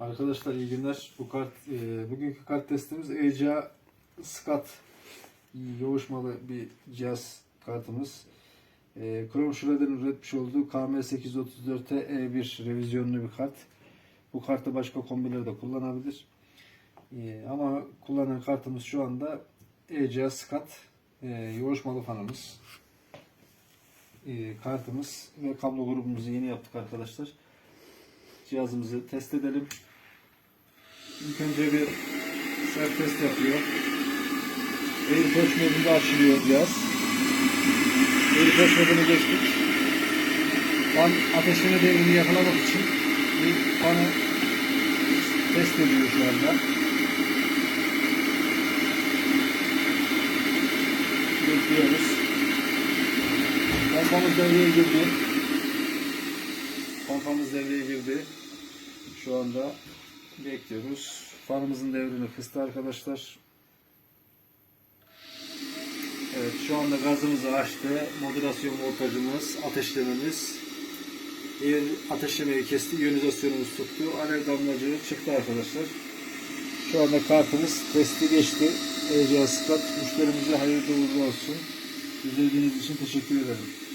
Arkadaşlar iyi günler. Bu kart e, bugünkü kart testimiz ECA SCAT yoğuşmalı bir cihaz kartımız. E, Chrome Schrader'ın üretmiş olduğu KM834'te E1 revizyonlu bir kart. Bu kartı başka kombileri de kullanabilir. E, ama kullanan kartımız şu anda ECA SCAT e, yoğuşmalı fanımız. E, kartımız ve kablo grubumuzu yeni yaptık arkadaşlar cihazımızı test edelim. İlk önce bir self test yapıyor. Airpods modunda açılıyor cihaz. Airpods modunu geçtik. Fan ateşleme devrini yakalamak için bir fanı test ediyor şu anda. Bekliyoruz. Pompamız devreye girdi. Pompamız devreye girdi. Şu anda bekliyoruz. Fanımızın devrini kıstı arkadaşlar. Evet şu anda gazımızı açtı. Modülasyon voltajımız, ateşlememiz. Ateşlemeyi kesti. İyonizasyonumuz tuttu. Alev damlacığı çıktı arkadaşlar. Şu anda kartımız testi geçti. ECA Skat müşterimize hayırlı uğurlu olsun. İzlediğiniz için teşekkür ederim.